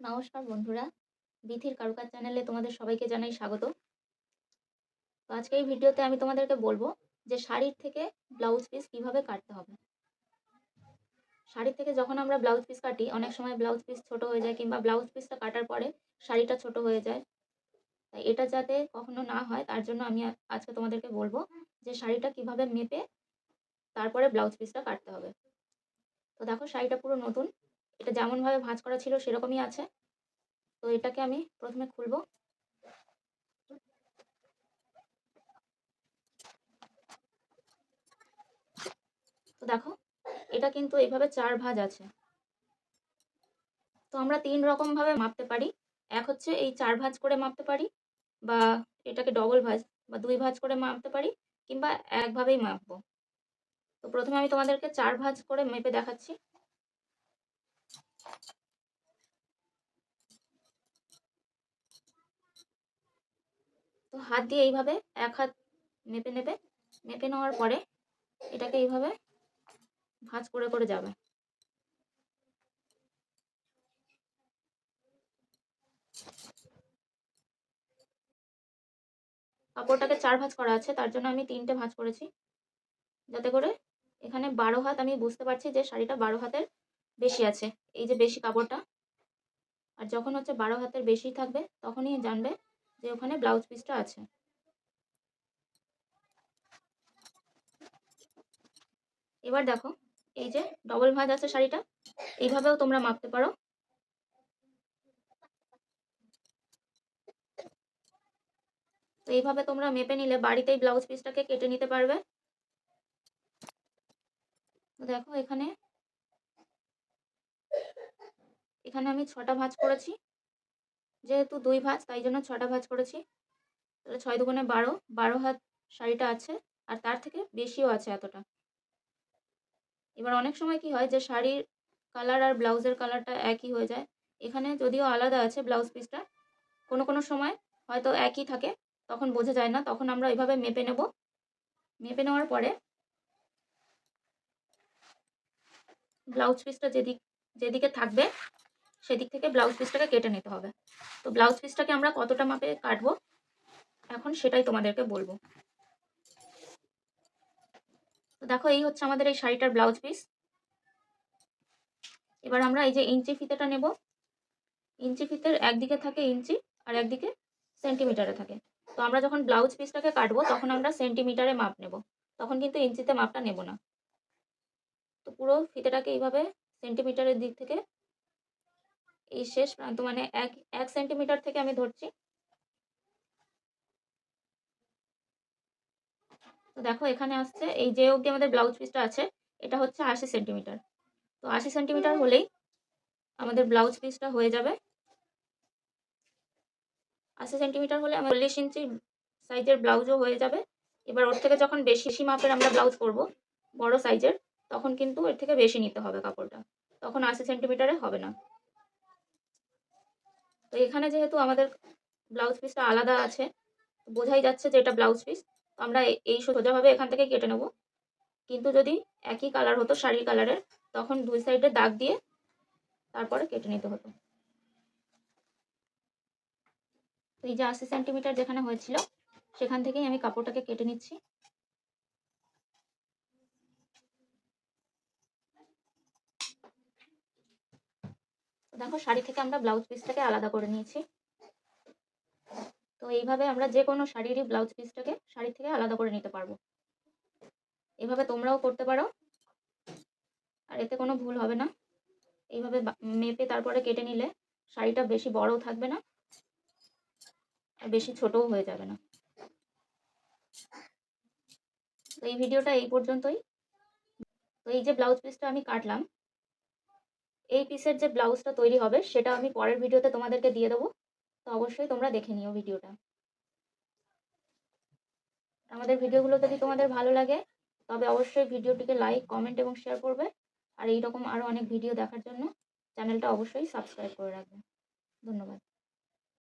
নমস্কার বন্ধুরা। বিথির কারুকাজ চ্যানেলে তোমাদের সবাইকে জানাই স্বাগত। তো আজকে এই ভিডিওতে আমি তোমাদেরকে বলব যে শাড়ির থেকে ব্লাউজ পিস কীভাবে কাটতে হবে। শাড়ির থেকে যখন আমরা ব্লাউজ পিস কাটি, অনেক সময় ব্লাউজ পিস ছোট হয়ে যায় কিংবা ব্লাউজ পিসটা কাটার পরে শাড়িটা ছোট হয়ে যায়। তাই এটা যাতে কখনো না হয়, তার জন্য আমি আজকে তোমাদেরকে বলব যে শাড়িটা কীভাবে মেপে তারপরে ব্লাউজ পিসটা কাটতে হবে। তো দেখো শাড়িটা পুরো নতুন। এটা যেমনভাবে ভাঁজ করা ছিল সেরকমই আছে। তো এটাকে আমি প্রথমে খুলবো। তো দেখো, এটা কিন্তু এইভাবে চার ভাঁজ আছে। তো আমরা তিন রকম ভাবে মাপতে পারি। এক হচ্ছে এই চার ভাঁজ করে মাপতে পারি বা এটাকে ডবল ভাঁজ বা দুই ভাঁজ করে মাপতে পারি কিংবা একভাবেই মাপবো। তো প্রথমে আমি তোমাদেরকে চার ভাঁজ করে মেপে দেখাচ্ছি। তো হাত দিয়ে এইভাবে এক হাত মেপে নেবে মেপে নেওয়ার পরে এটাকে এইভাবে ভাঁজ করে করে যাবে। কাপড়টাকে চার ভাঁজ করা আছে, তার জন্য আমি তিনটে ভাঁজ করেছি। যাতে করে এখানে বারো হাত আমি বুঝতে পারছি যে শাড়িটা বারো হাতের বেশি আছে। এই যে বেশি কাপড়টা। আর যখন হচ্ছে বারো হাতের বেশি থাকবে, তখনই জানবে যে ওখানে ব্লাউজ পিসটা আছে। এবার দেখো, এই যে ডবল ভাঁজ আছে শাড়িটা, এইভাবেও তোমরা মাপতে পারো। তো এইভাবে তোমরা মেপে নিলে বাড়িতেই ব্লাউজ পিসটাকে কেটে নিতে পারবে। দেখো এখানে এখানে আমি ছটা ভাঁজ করেছি। যেহেতু দুই ভাঁজ, তাই জন্য ছটা ভাঁজ করেছি। তাহলে ছয় দুগুণে বারো বারো হাত শাড়িটা আছে, আর তার থেকে বেশিও আছে এতটা। এবার অনেক সময় কি হয় যে, শাড়ির কালার আর ব্লাউজের কালারটা একই হয়ে যায়। এখানে যদিও আলাদা আছে ব্লাউজ পিসটা, কোনো কোনো সময় হয়তো একই থাকে, তখন বোঝা যায় না। তখন আমরা এভাবে মেপে নেব। মেপে নেওয়ার পরে ব্লাউজ পিসটা যেদিক, যেদিকে থাকবে সেদিক থেকে ব্লাউজ পিসটাকে কেটে নিতে হবে। তো ব্লাউজ পিসটাকে আমরা কতটা মাপে কাটবো? এখন সেটাই তোমাদেরকে বলব। তো দেখো, এই হচ্ছে আমাদের এই শাড়িটার ব্লাউজ পিস এবার আমরা এই যে ইঞ্চি ফিতেটা নেব। ইঞ্চি ফিতের একদিকে থাকে ইঞ্চি আর একদিকে সেন্টিমিটারে থাকে। তো আমরা যখন ব্লাউজ পিসটাকে কাটবো, তখন আমরা সেন্টিমিটারে মাপ নেব। তখন কিন্তু ইঞ্চিতে মাপটা নেব না। তো পুরো ফিতেটাকে এইভাবে সেন্টিমিটারের দিক থেকে এই শেষ প্রান্ত মানে এক এক সেন্টিমিটার থেকে আমি ধরছি। তো দেখো এখানে আসছে, এই যে অবধি আমাদের ব্লাউজ পিসটা আছে, এটা হচ্ছে আশি সেন্টিমিটার তো আশি সেন্টিমিটার হলেই আমাদের ব্লাউজ পিসটা হয়ে যাবে। আশি সেন্টিমিটার হলে আমার চল্লিশ ইঞ্চি সাইজের ব্লাউজও হয়ে যাবে। এবার ওর থেকে যখন বেশি মাপের আমরা ব্লাউজ করব বড় সাইজের তখন কিন্তু এর থেকে বেশি নিতে হবে কাপড়টা। তখন আশি সেন্টিমিটারে হবে না। তো এখানে যেহেতু আমাদের ব্লাউজ পিসটা আলাদা আছে বোঝাই যাচ্ছে যে এটা ব্লাউজ পিস আমরা এই সোজাভাবে এখান থেকে কেটে নেব। কিন্তু যদি একই কালার হতো শাড়ির কালারের তখন দুই সাইডে দাগ দিয়ে তারপরে কেটে নিতে হতো। এই যে আশি সেন্টিমিটার যেখানে হয়েছিল, সেখান থেকেই আমি কাপড়টাকে কেটে নিচ্ছি। দেখো, শাড়ি থেকে আমরা ব্লাউজ পিসটাকে আলাদা করে নিয়েছি। তো এইভাবে আমরা যে কোনো শাড়িরই ব্লাউজ পিসটাকে শাড়ি থেকে আলাদা করে নিতে পারব। এভাবে তোমরাও করতে পারো। আর এতে কোনো ভুল হবে না। এইভাবে মেপে তারপরে কেটে নিলে শাড়িটা বেশি বড়ও থাকবে না, আর বেশি ছোটও হয়ে যাবে না। তো এই ভিডিওটা এই পর্যন্তই। তো এই যে ব্লাউজ পিসটা আমি কাটলাম এই পিসের যে ব্লাউজটা তৈরি হবে, সেটা আমি পরের ভিডিওতে তোমাদেরকে দিয়ে দেবো। তো অবশ্যই তোমরা দেখে নিও ভিডিওটা আমাদের ভিডিওগুলো যদি তোমাদের ভালো লাগে, তবে অবশ্যই ভিডিওটিকে লাইক কমেন্ট এবং শেয়ার করবে। আর এইরকম আরও অনেক ভিডিও দেখার জন্য চ্যানেলটা অবশ্যই সাবস্ক্রাইব করে রাখবে। ধন্যবাদ।